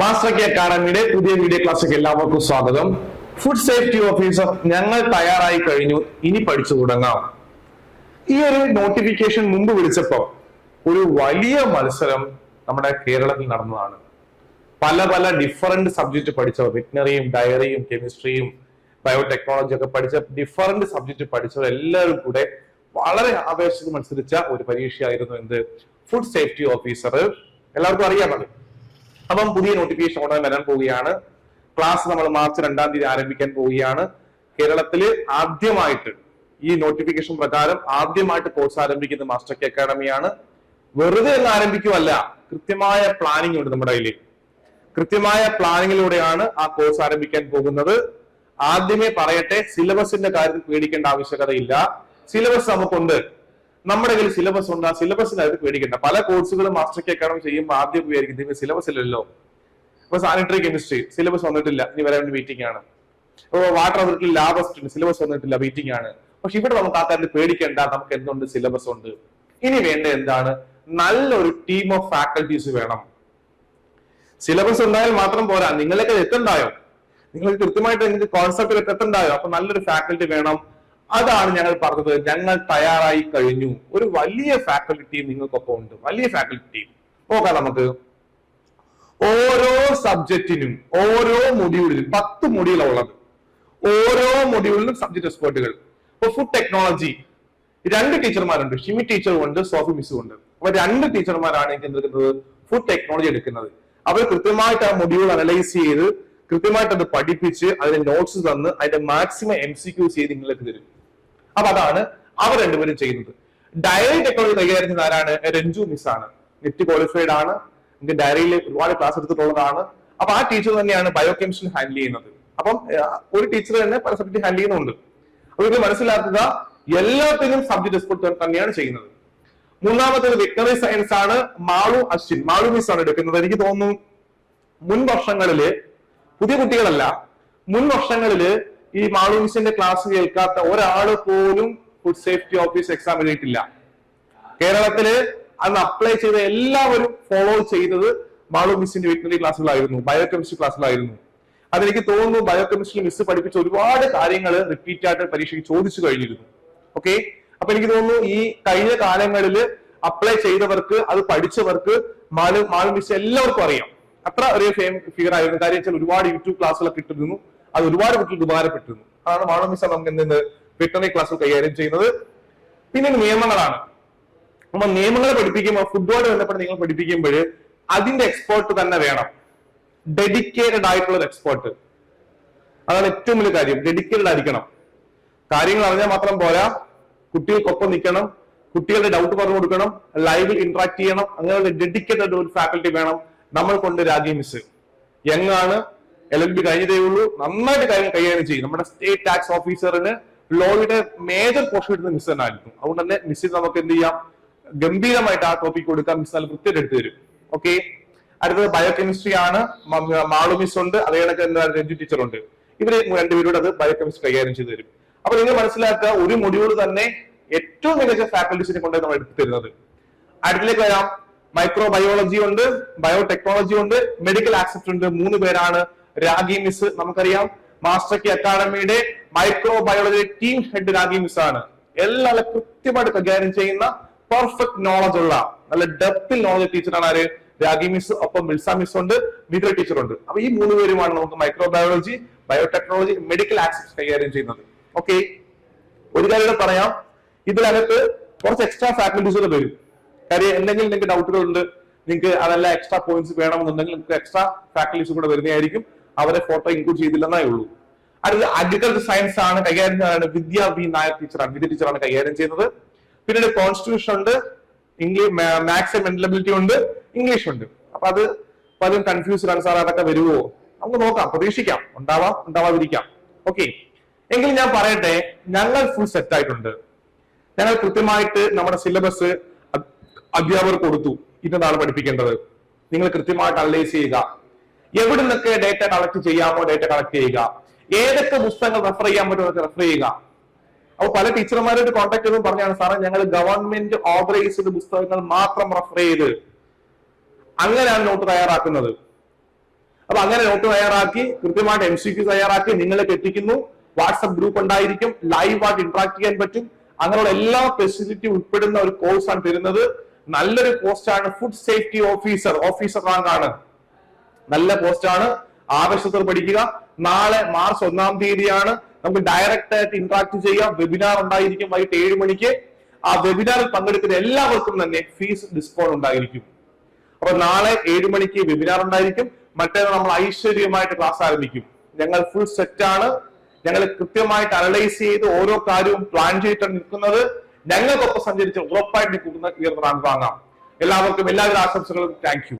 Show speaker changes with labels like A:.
A: Master K അക്കാഡമിയുടെ പുതിയ video ക്ലാസ്സിലേക്ക് എല്ലാവർക്കും സ്വാഗതം. ഫുഡ് സേഫ്റ്റി ഓഫീസർ ഞങ്ങൾ തയ്യാറായി കഴിഞ്ഞു. ഇനി പഠിച്ചു തുടങ്ങാം. ഈ ഒരു നോട്ടിഫിക്കേഷൻ മുമ്പ് വിളിച്ചപ്പോ ഒരു വലിയ മത്സരം നമ്മുടെ കേരളത്തിൽ നടന്നതാണ്. പല പല ഡിഫറെന്റ് സബ്ജക്ട് പഠിച്ചവർ വെറ്റിനറിയും ഡയറിയും കെമിസ്ട്രിയും ബയോടെക്നോളജി ഒക്കെ പഠിച്ച ഡിഫറെന്റ് സബ്ജക്ട് പഠിച്ചവർ എല്ലാവരും കൂടെ വളരെ ആവേശത്തിൽ മത്സരിച്ച ഒരു പരീക്ഷയായിരുന്നു എന്ത്? ഫുഡ് സേഫ്റ്റി ഓഫീസർ എല്ലാവർക്കും അറിയാമത് അപ്പം പുതിയ നോട്ടിഫിക്കേഷൻ ഉടനെ വരാൻ പോവുകയാണ്. ക്ലാസ് നമ്മൾ മാർച്ച് രണ്ടാം തീയതി ആരംഭിക്കാൻ പോവുകയാണ്. കേരളത്തിൽ ആദ്യമായിട്ട് ഈ നോട്ടിഫിക്കേഷൻ പ്രകാരം ആദ്യമായിട്ട് കോഴ്സ് ആരംഭിക്കുന്ന മാസ്റ്റർ കെ അക്കാഡമിയാണ് വെറുതെ ഒന്ന് ആരംഭിക്കുമല്ല കൃത്യമായ പ്ലാനിംഗ് ഉണ്ട് നമ്മുടെ കയ്യിൽ കൃത്യമായ പ്ലാനിങ്ങിലൂടെയാണ് ആ കോഴ്സ് ആരംഭിക്കാൻ പോകുന്നത്. ആദ്യമേ പറയട്ടെ സിലബസിന്റെ കാര്യത്തിൽ പേടിക്കേണ്ട ആവശ്യകതയില്ല. സിലബസ് നമുക്കുണ്ട്. നമ്മുടെ കയ്യിൽ സിലബസ് ഉണ്ട്. ആ കാര്യത്തിൽ പേടിക്കേണ്ട. പല കോഴ്സുകളും മാസ്റ്റർ കെ അക്കാഡമി ചെയ്യുമ്പോൾ ആദ്യം ഉപയോഗിക്കുന്നത് സിലബസ് ഇല്ലല്ലോ. ഇപ്പൊ സാനിറ്ററി കെമിസ്ട്രി സിലബസ് വന്നിട്ടില്ല. ഇനി വരാൻ മീറ്റിംഗ് ആണ്. ഇപ്പൊ വാട്ടർ അതോറിറ്റി ലാബ് സിലബസ് വന്നിട്ടില്ല മീറ്റിംഗ് ആണ്. പക്ഷെ ഇവിടെ നമുക്ക് ആ പേടിക്കേണ്ട നമുക്ക് എന്തുണ്ട് സിലബസ് ഉണ്ട്. ഇനി വേണ്ട എന്താണ്? നല്ലൊരു ടീം ഓഫ് ഫാക്കൽറ്റീസ് വേണം. സിലബസ് ഉണ്ടായാൽ മാത്രം പോരാ. നിങ്ങളൊക്കെ എത്തണ്ടായോ? നിങ്ങൾക്ക് കൃത്യമായിട്ട് നിങ്ങൾക്ക് കോൺസെപ്റ്റിലൊക്കെ എത്തണ്ടായോ? അപ്പൊ നല്ലൊരു ഫാക്കൽറ്റി വേണം. അതാണ് ഞങ്ങൾ പറഞ്ഞത്. ഞങ്ങൾ തയ്യാറായി കഴിഞ്ഞു. ഒരു വലിയ ഫാക്കൽറ്റി ടീം നിങ്ങൾക്കൊപ്പം ഉണ്ട്. വലിയ ഫാക്കൽറ്റി ടീം നോക്കാം നമുക്ക്. ഓരോ സബ്ജക്റ്റിനും ഓരോ മൊഡ്യൂളിലും പത്ത് മൊഡ്യൂളാണ് ഉള്ളത്. ഓരോ മൊഡ്യൂളിലും സബ്ജക്ട് എക്സ്പേർട്ടുകൾ ഇപ്പൊ ഫുഡ് ടെക്നോളജി രണ്ട് ടീച്ചർമാരുണ്ട് ഷിമി ടീച്ചറും ഉണ്ട് സോഫി മിസ്സും ഉണ്ട്. അപ്പൊ രണ്ട് ടീച്ചർമാരാണ് എനിക്ക് എന്തെടുക്കുന്നത് ഫുഡ് ടെക്നോളജി എടുക്കുന്നത്. അവർ കൃത്യമായിട്ട് ആ മൊഡ്യൂൾ അനലൈസ് ചെയ്ത് കൃത്യമായിട്ട് അത് പഠിപ്പിച്ച് അതിന്റെ നോട്ട്സ് തന്ന് അതിന്റെ മാക്സിമം എം സി ക്യൂസ് ചെയ്ത് നിങ്ങളിലേക്ക് തരും. അപ്പൊ അതാണ് അവർ രണ്ടുപേരും ചെയ്യുന്നത്. ഡയറി ടെക്നോളജി കൈകാര്യം ആരാണ്? രഞ്ജു മിസ് ആണ് നെറ്റ് ക്വാളിഫൈഡ് ആണ്. എനിക്ക് ഡയറിയിൽ ഒരുപാട് ക്ലാസ് എടുത്തിട്ടുള്ളതാണ്. അപ്പൊ ആ ടീച്ചർ തന്നെയാണ് ബയോ കെമിസ്ട്രി ഹാൻഡിൽ ചെയ്യുന്നത്. അപ്പം ഒരു ടീച്ചർ തന്നെ പല സബ്ജക്ട് ഹാൻഡിൽ ചെയ്യുന്നുണ്ട്. അപ്പൊ ഇത് മനസ്സിലാക്കുക എല്ലാത്തിനും സബ്ജക്ട് എക്സ്പെർട്ട് തന്നെയാണ് ചെയ്യുന്നത്. മൂന്നാമത്തേത് വെറ്ററി സയൻസ് ആണ് മാളു അശ്വിൻ. മാളു മിസ് ആണ് എടുക്കുന്നത്. എനിക്ക് തോന്നുന്നു മുൻ വർഷങ്ങളിൽ പുതിയ കുട്ടികളല്ല മുൻ വർഷങ്ങളിൽ ഈ മാളൂസിന്റെ ക്ലാസ് കേൾക്കാത്ത ഒരാൾ പോലും ഫുഡ് സേഫ്റ്റി ഓഫീസ് എക്സാം എഴുതിയിട്ടില്ല. കേരളത്തിൽ അന്ന് അപ്ലൈ ചെയ്ത എല്ലാവരും ഫോളോ ചെയ്തത് മാളു മിസ്സിന്റെ വെറ്റിനറി ക്ലാസ്സുകളായിരുന്നു ബയോകെമിസ്ട്രി ക്ലാസ്സുകളായിരുന്നു അതെനിക്ക് തോന്നുന്നു ബയോകെമിസ്ട്രി മിസ് പഠിപ്പിച്ച ഒരുപാട് കാര്യങ്ങൾ റിപ്പീറ്റ് ആയിട്ട് പരീക്ഷയ്ക്ക് ചോദിച്ചു കഴിഞ്ഞിരുന്നു. ഓക്കെ അപ്പൊ എനിക്ക് തോന്നുന്നു ഈ കഴിഞ്ഞ കാലങ്ങളിൽ അപ്ലൈ ചെയ്തവർക്ക് അത് പഠിച്ചവർക്ക് മാളു മാളു മിസ് എല്ലാവർക്കും അറിയാം. അത്ര ഒരു ഫിഗർ ആയിരുന്നു. കാര്യം വെച്ചാൽ ഒരുപാട് യൂട്യൂബ് ക്ലാസ്സുകളൊക്കെ ഇട്ടിരുന്നു. അത് ഒരുപാട് കുട്ടികൾക്ക് ഉപകാരപ്പെട്ടിരുന്നു. അതാണ് മാണമിസ മിസ് നമുക്ക് എന്തെന്ന് വെറ്ററിനറി ക്ലാസ് കൈകാര്യം ചെയ്യുന്നത്. പിന്നെ നിയമങ്ങളാണ്. നമ്മൾ നിയമങ്ങളെ പഠിപ്പിക്കുമ്പോൾ ഫുട്ബോൾ ബന്ധപ്പെട്ട് നിങ്ങൾ പഠിപ്പിക്കുമ്പോൾ അതിന്റെ എക്സ്പേർട്ട് തന്നെ വേണം. ഡെഡിക്കേറ്റഡ് ആയിട്ടുള്ള ഒരു എക്സ്പേർട്ട് അതാണ് ഏറ്റവും വലിയ കാര്യം. ഡെഡിക്കേറ്റഡ് ആയിരിക്കണം. കാര്യങ്ങൾ അറിഞ്ഞാൽ മാത്രം പോരാ. കുട്ടികൾക്കൊപ്പം നിൽക്കണം. കുട്ടികളുടെ ഡൗട്ട് പറഞ്ഞു കൊടുക്കണം. ലൈവിൽ ഇന്ററാക്ട് ചെയ്യണം. അങ്ങനെ ഡെഡിക്കേറ്റഡ് ഒരു ഫാക്കൽറ്റി വേണം. നമ്മൾ കൊണ്ട് രാജീവ് മിസ് യങ് ആണ് എൽ എൽ ബി കഴിഞ്ഞതേ ഉള്ളൂ. നന്നായിട്ട് കാര്യം കൈകാര്യം ചെയ്യും. നമ്മുടെ സ്റ്റേറ്റ് ടാക്സ് ഓഫീസറിന് ലോയുടെ മേജർ പോർഷൻ എടുത്ത് മിസ് തന്നെ ആയിരുന്നു അതുകൊണ്ട് തന്നെ മിസ്സിന് നമുക്ക് എന്ത് ചെയ്യാം? ഗംഭീരമായിട്ട് ആ ടോപ്പിക് കൊടുക്കാം മിസ് നല്ല കൃത്യമായിട്ട് എടുത്തു തരും. ഓക്കെ അടുത്തത് ബയോകെമിസ്ട്രി ആണ്. മാളു മിസ് ഉണ്ട്. അതേ എന്താ രഞ്ജു ടീച്ചർ ഉണ്ട്. ഇവർ രണ്ടുപേരോട് അത് ബയോ കെമിസ്ട്രി കൈകാര്യം ചെയ്തു തരും. അപ്പൊ നിങ്ങൾ മനസ്സിലാക്കുക ഒരു മൊഡ്യൂൾ തന്നെ ഏറ്റവും മികച്ച ഫാക്കൽറ്റീസിനെ കൊണ്ടാണ് നമ്മൾ എടുത്തു തരുന്നത്. അടുത്തിലേക്ക് വരാം. മൈക്രോ ബയോളജി ഉണ്ട് ബയോടെക്നോളജി ഉണ്ട് മെഡിക്കൽ ആക്സെപ്റ്റ് ഉണ്ട്. മൂന്ന് പേരാണ് രാഗി മിസ് നമുക്കറിയാം. Master key അക്കാഡമിയുടെ micro biology team head Ragi miss ആണ്. എല്ലാം കൃത്യമായിട്ട് കൈകാര്യം ചെയ്യുന്ന പെർഫെക്റ്റ് നോളജ് ഉള്ള നല്ല ഡെപ്തിൽ നോളജ് ടീച്ചറാണ് ആര്? രാഗി മിസ് ഒപ്പം മിൽസ മിസ് ഉണ്ട് മിത്ര ടീച്ചർ ഉണ്ട്. അപ്പൊ ഈ മൂന്ന് പേരുമാണ് നമുക്ക് micro biology biotechnology medical access കൈകാര്യം ചെയ്യുന്നത്. ഓക്കെ ഒരു കാര്യം പറയാം. ഇതിനകത്ത് കുറച്ച് എക്സ്ട്രാ ഫാക്കൽറ്റീസ് കൂടെ വരും. കാര്യം എന്തെങ്കിലും നിങ്ങൾക്ക് ഡൗട്ടുകൾ ഉണ്ട് നിങ്ങൾക്ക് അതെല്ലാം എക്സ്ട്രാ പോയിന്റ്സ് വേണമെന്നുണ്ടെങ്കിൽ നിങ്ങൾക്ക് എക്സ്ട്രാ ഫാക്കൽറ്റീസ് കൂടെ വരുന്നതായിരിക്കും. അവരെ ഫോട്ടോ ഇൻക്ലൂഡ് ചെയ്തില്ലെന്നേ ഉള്ളൂ. അടുത്തത് അഗ്രികൾച്ചർ സയൻസ് ആണ്. കൈകാര്യം ചെയ്യുന്നത് വിദ്യ വി നായർ ടീച്ചറാണ് വിദ്യ ടീച്ചറാണ് കൈകാര്യം ചെയ്യുന്നത്. പിന്നീട് കോൺസ്റ്റിറ്റ്യൂഷൻ ഉണ്ട്. ഇംഗ്ലീഷ് മാത്സ് മെന്റലബിലിറ്റി ഉണ്ട്. ഇംഗ്ലീഷ് ഉണ്ട്. അപ്പൊ അത് പലരും കൺഫ്യൂസ്ഡ് ആണ്. സാർ അതൊക്കെ വരുമോ നമുക്ക് നോക്കാം. പ്രതീക്ഷിക്കാം. ഉണ്ടാവാം ഉണ്ടാവാതിരിക്കാം. ഓക്കെ എങ്കിലും ഞാൻ പറയട്ടെ ഞങ്ങൾ ഫുൾ സെറ്റ് ആയിട്ടുണ്ട്. ഞങ്ങൾ കൃത്യമായിട്ട് നമ്മുടെ സിലബസ് അധ്യാപകർ കൊടുത്തു. ഇന്നതാണ് പഠിപ്പിക്കേണ്ടത്. നിങ്ങൾ കൃത്യമായിട്ട് അനലൈസ് ചെയ്യുക. എവിടെ നിന്നൊക്കെ ഡേറ്റ കളക്ട് ചെയ്യാമോ ഡേറ്റ കളക്ട് ചെയ്യുക. ഏതൊക്കെ പുസ്തകങ്ങൾ റെഫർ ചെയ്യാൻ പറ്റുമോ റെഫർ ചെയ്യുക. അപ്പൊ പല ടീച്ചർമാരോട് കോൺടാക്ട് ചെയ്തും പറഞ്ഞാണ് സാറേ ഞങ്ങൾ ഗവൺമെന്റ് ഓതറൈസ്ഡ് പുസ്തകങ്ങൾ മാത്രം റെഫർ ചെയ്ത് അങ്ങനെയാണ് നോട്ട് തയ്യാറാക്കുന്നത്. അപ്പൊ അങ്ങനെ നോട്ട് തയ്യാറാക്കി കൃത്യമായിട്ട് എം സി ക്യു തയ്യാറാക്കി നിങ്ങളിലേക്ക് എത്തിക്കുന്നു വാട്സപ്പ് ഗ്രൂപ്പ് ഉണ്ടായിരിക്കും ലൈവ് ആയിട്ട് ഇന്ററാക്ട് ചെയ്യാൻ പറ്റും. അങ്ങനെയുള്ള എല്ലാ ഫെസിലിറ്റി ഉൾപ്പെടുന്ന ഒരു കോഴ്സാണ് തരുന്നത്. നല്ലൊരു പോസ്റ്റാണ് food safety officer officer rank ആണ്. നല്ല പോസ്റ്റ് ആണ്. ആവശ്യത്തോട് പഠിക്കുക. നാളെ മാർച്ച് ഒന്നാം തീയതിയാണ്. നമുക്ക് ഡയറക്റ്റ് ആയിട്ട് ഇന്ററാക്ട് ചെയ്യാം. വെബിനാർ ഉണ്ടായിരിക്കും വൈകിട്ട് ഏഴ് മണിക്ക്. ആ വെബിനാറിൽ പങ്കെടുക്കുന്ന എല്ലാവർക്കും തന്നെ ഫീസ് ഡിസ്കൗണ്ട് ഉണ്ടായിരിക്കും. അപ്പൊ നാളെ ഏഴ് മണിക്ക് വെബിനാർ ഉണ്ടായിരിക്കും. മറ്റേ നമ്മൾ ഐശ്വര്യമായിട്ട് ക്ലാസ് ആരംഭിക്കും. ഞങ്ങൾ ഫുൾ സെറ്റ് ആണ്. ഞങ്ങൾ കൃത്യമായിട്ട് അനലൈസ് ചെയ്ത് ഓരോ കാര്യവും പ്ലാൻ ചെയ്തിട്ടാണ് നിൽക്കുന്നത്. ഞങ്ങൾക്കൊപ്പം സഞ്ചരിച്ച് ഉറപ്പായിട്ട് നിൽക്കുന്ന ഉയർന്ന വാങ്ങാം. എല്ലാവർക്കും എല്ലാവിധ ആശംസകളും. Thank you